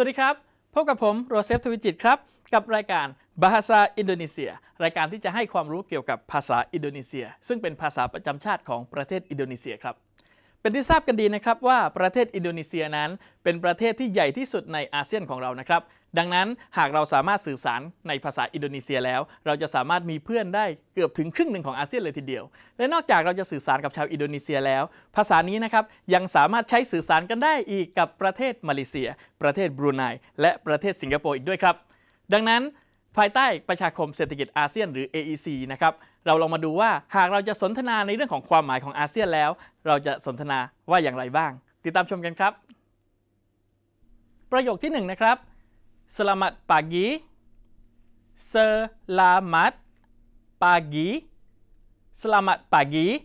วัสดีครับ พบกับผมโรเซฟทวิจิตครับ กับรายการบาฮาซาอินโดนีเซีย รายการที่จะให้ความรู้เกี่ยวกับภาษาอินโดนีเซีย ซึ่งเป็นภาษาประจำชาติของประเทศอินโดนีเซียครับ เป็นที่ทราบกันดีนะครับว่าประเทศอินโดนีเซียนั้น เป็นประเทศที่ใหญ่ที่สุดในอาเซียนของเรานะครับ ดังนั้นหากเราสามารถสื่อสารในภาษาอินโดนีเซียแล้ว เราจะสามารถมีเพื่อนได้เกือบถึงครึ่งหนึ่งของอาเซียนเลยทีเดียว และนอกจากเราจะสื่อสารกับชาวอินโดนีเซียแล้ว ภาษานี้นะครับยังสามารถใช้สื่อสารกันได้อีกกับประเทศมาเลเซีย ประเทศบรูไนและประเทศสิงคโปร์อีกด้วยครับ ดังนั้นภายใต้ประชาคมเศรษฐกิจอาเซียนหรือ AEC นะครับ เราลองมาดูว่าหากเราจะสนทนาในเรื่องของความหมายของอาเซียนแล้ว เราจะสนทนาว่าอย่างไรบ้าง ติดตามชมกันครับ ประโยคที่หนึ่งนะครับ Selamat pagi Selamat pagi Selamat pagi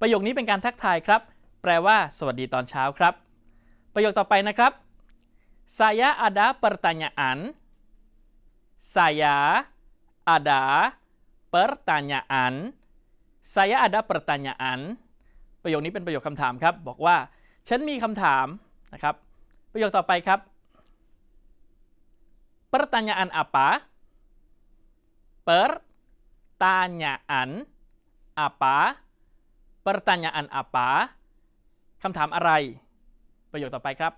ประโยคนี้เป็นการทักทายครับ แปลว่า สวัสดีตอนเช้าครับ ประโยคต่อไปนะครับ Saya ada pertanyaan Saya ada pertanyaan Saya ada pertanyaan ประโยคนี้เป็นประโยคคำถามครับ บอกว่า ฉันมีคำถามนะครับ ประโยคต่อไปครับ Pertanyaan apa? Pertanyaan apa? Pertanyaan apa? คำถามอะไร ประโยคต่อไปครับ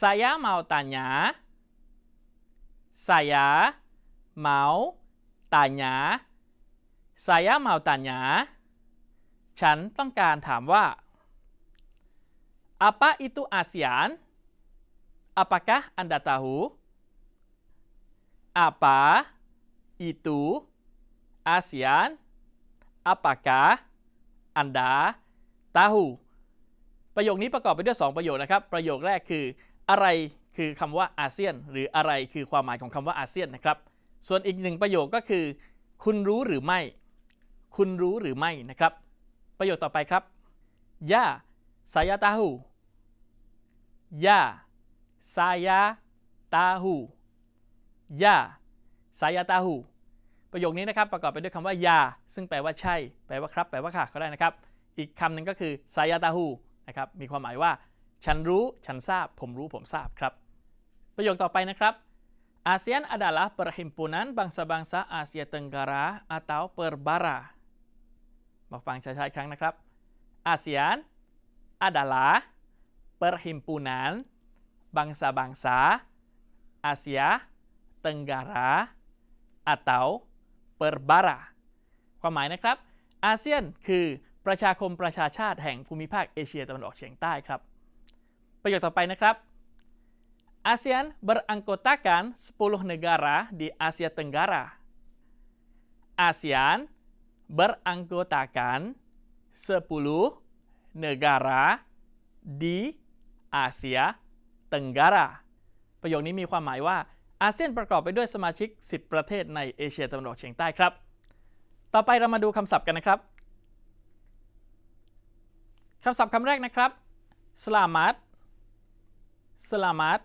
Saya mau tanya Saya mau tanya Saya mau tanya ฉันต้องการถามว่า Apa itu ASEAN? Apakah Anda tahu? Apa itu ASEAN? Apakah Anda tahu? ประโยคนี้ประกอบไปด้วย 2 ประโยคนะครับ ประโยคแรกคืออะไรคือคำว่าอาเซียน หรืออะไรคือความหมายของคำว่าอาเซียนนะครับ ส่วนอีกหนึ่งประโยคก็คือ คุณรู้หรือไม่ คุณรู้หรือไม่นะครับ ประโยคต่อไปครับ Ya saya tahu Ya saya tahu Ya saya tahu ประโยคนี้นะครับประกอบไปด้วยคำว่า ya ซึ่งแปลว่าใช่ แปลว่าครับ แปลว่าค่ะก็ได้นะครับ อีกคำหนึ่งก็คือ saya tahu นะครับ มีความหมายว่า ฉันรู้ ฉันทราบ ผมรู้ ผมทราบครับ ประโยคต่อไปนะครับ ASEAN adalah perhimpunan bangsa-bangsa Asia Tenggara atau Perbara มาฟังช้าๆอีกครั้งนะครับ ASEAN adalah perhimpunan bangsa-bangsa Asia Tenggara atau Perbara ความหมายนะครับ อาเซียนคือประชาคมประชาชาติแห่งภูมิภาคเอเชียตะวันออกเฉียงใต้ครับ ประโยคต่อไปนะครับ ASEAN beranggotakan 10 negara di Asia Tenggara. ASEAN beranggotakan 10 negara di Asia Tenggara ประโยคนี้มีความหมายว่าอาเซียนประกอบไปด้วยสมาชิก 10 ประเทศในเอเชียตะวันออกเฉียงใต้ครับ ต่อไปเรามาดูคำศัพท์กันนะครับคำศัพท์คำแรกนะครับ selamat selamat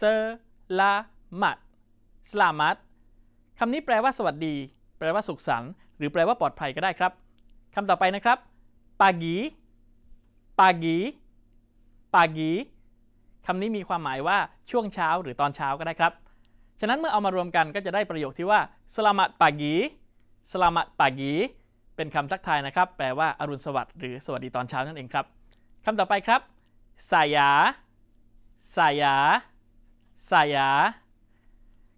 selamat selamat คำนี้แปลว่าสวัสดี แปลว่าสุขสันต์หรือแปลว่าปลอดภัยก็ได้ครับคำต่อไปนะครับ pagi pagi pagi คำนี้มีความหมายว่าช่วงเช้าหรือตอนเช้าก็ได้ครับ ฉะนั้นเมื่อเอามารวมกันก็จะได้ประโยคที่ว่า selamat pagi selamat pagi เป็นคำทักทายนะครับ แปลว่าอรุณสวัสดิ์หรือสวัสดีตอนเช้านั่นเองครับคำต่อไปครับ saya saya saya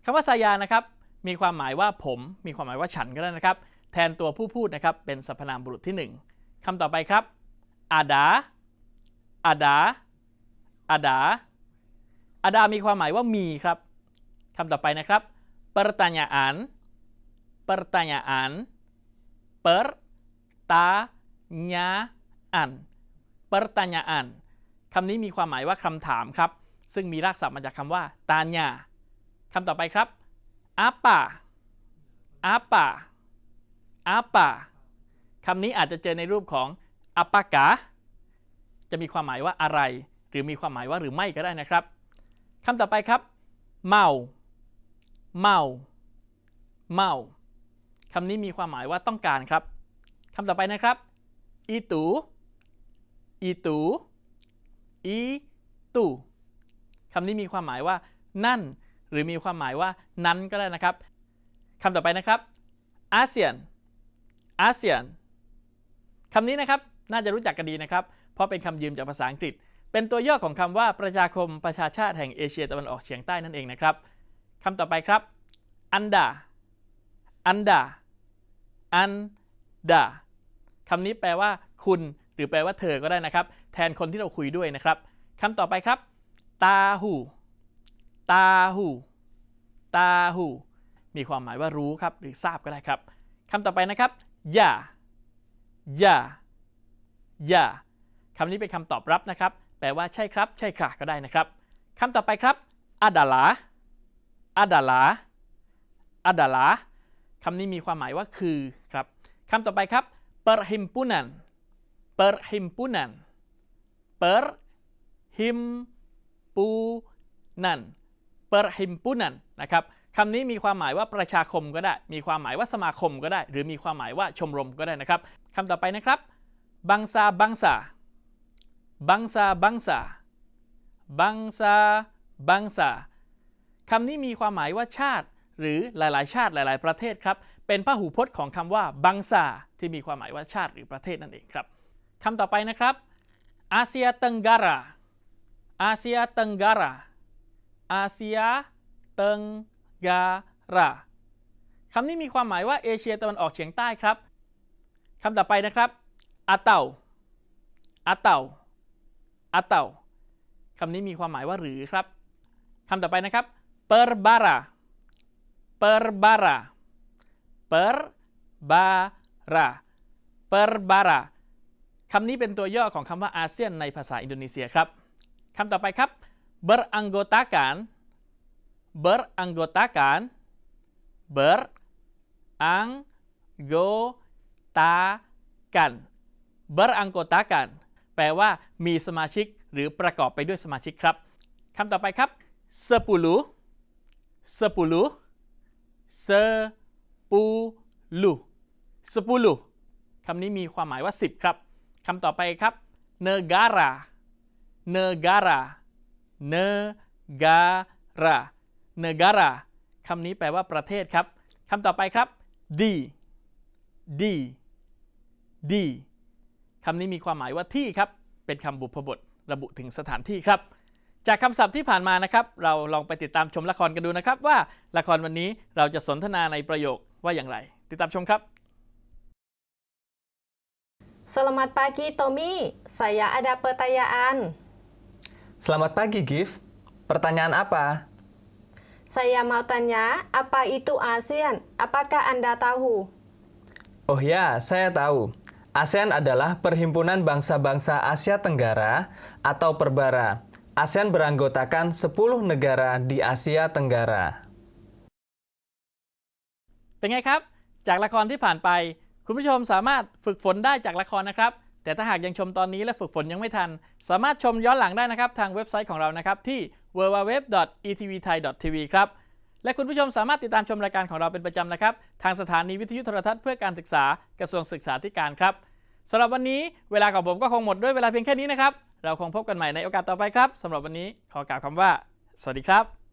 คำว่า saya นะครับ มีความหมายว่าผม มีความหมายว่าฉันก็ได้นะครับ แทนตัวผู้พูดนะครับ เป็นสรรพนามบุรุษที่ 1คำต่อไปครับอดาอดา ada ada ada ada มีความหมายว่ามีครับคำต่อไปนะครับ pertanyaan pertanyaan pertanyaan pertanyaan คำนี้มีความหมายว่าคำถามครับ ซึ่งมีรากศัพท์มาจากคำว่า tanya คำต่อไปครับ apa apa apa คำนี้อาจจะเจอในรูปของ apakah จะมีความหมายว่าอะไร หรือมีความหมายว่าหรือไม่ก็ได้นะครับคำต่อไปครับ เมา เมา เมาคำนี้มีความหมายว่าต้องการครับคำต่อไปนะครับ itu itu itu คำนี้มีความหมายว่า นั่น หรือมีความหมายว่า นั้นก็ได้นะครับคำต่อไปนะครับ อาเซียน อาเซียนคำนี้นะครับ น่าจะรู้จักกันดีนะครับ เพราะเป็นคำยืมจากภาษาอังกฤษ เป็นตัวย่อของคำว่าประชาคมประชาชาติแห่งเอเชียตะวันออกเฉียงใต้นั่นเองนะครับคำต่อไปครับ อันดา อันดา อันดาคำนี้แปลว่า คุณ หรือแปลว่าเธอก็ได้นะครับ แทนคนที่เราคุยด้วยนะครับคำต่อไปครับ ตาหู ตาหู ตาหู มีความหมายว่ารู้ครับ หรือทราบก็ได้ครับคำต่อไปนะครับ อย่า อย่า อย่าคำนี้เป็นคำตอบรับนะครับ ลว่าใช่ครับ ใช่ค่ะก็ได้นะครับคำต่อไปครับ adalah adalah adalah คำนี้มีความหมายว่าคือครับคำต่อไปครับ perhimpunan perhimpunan perhimpunan perhimpunan นะครับคำนี้มีความหมายว่าประชาคมก็ได้ มีความหมายว่าสมาคมก็ได้ หรือมีความหมายว่าชมรมก็ได้นะครับคำต่อไปนะครับ bangsa bangsa bangsa bangsa bangsa bangsa คำนี้มีความหมายว่าชาติ หรือหลาย ๆ ชาติหลาย ๆ ประเทศครับ เป็นพหูพจน์ของคำว่าบังซาที่มีความหมายว่าชาติหรือประเทศนั่นเองครับคำต่อไปนะครับอาเซียตังการาอาเซียตังการาอาเซียตังการาคำนี้มีความหมายว่าเอเชียตะวันออกเฉียงใต้ครับคำต่อไปนะครับอาเตาอาเตา อาเตาคำนี้มีความหมายว่าหรือครับคำต่อไปนะครับ perbara perbara perbara perbara คำนี้เป็นตัวย่อของคำว่าอาเซียนในภาษาอินโดนีเซียครับคำต่อไปครับ beranggotakan beranggotakan beranggotakan beranggotakan แปลว่ามีสมาชิกหรือประกอบไปด้วยสมาชิกครับคำต่อไปครับ sepuluh sepuluh sepuluh sepuluh คำนี้มีความหมายว่า 10 ครับคำต่อไปครับ negara negara negara negara คำนี้แปลว่าประเทศครับคำต่อไปครับ di di di คำนี้มีความหมายว่าที่ครับ เป็นคำบุพบทระบุถึงสถานที่ครับ จากคำศัพท์ที่ผ่านมานะครับ เราลองไปติดตามชมละครกันดูนะครับ ว่าละครวันนี้เราจะสนทนาในประโยคว่าอย่างไร ติดตามชมครับ Selamat pagi Tommy, saya ada pertanyaan. Selamat pagi, Gif. Pertanyaan apa? Saya mau tanya, apa itu ASEAN? Apakah Anda tahu? Oh ya, saya tahu. ASEAN adalah Perhimpunan Bangsa-Bangsa Asia Tenggara atau Perbara. ASEAN beranggotakan 10 negara di Asia Tenggara. เป็นไงครับ จากละครที่ผ่านไป คุณผู้ชมสามารถฝึกฝนได้จากละครนะครับ แต่ถ้าหากยังชมตอนนี้และฝึกฝนยังไม่ทัน สามารถชมย้อนหลังได้นะครับ ทางเว็บไซต์ของเรานะครับที่ www.etvthai.tv ครับ และคุณผู้ชมสามารถติดตามชมรายการของเราเป็นประจำนะครับ ทางสถานีวิทยุโทรทัศน์เพื่อการศึกษากระทรวงศึกษาธิการครับสำหรับวันนี้เวลาของผมก็คงหมดด้วยเวลาเพียงแค่นี้นะครับ เราคงพบกันใหม่ในโอกาสต่อไปครับสำหรับวันนี้ขอกล่าวคำว่า สวัสดีครับ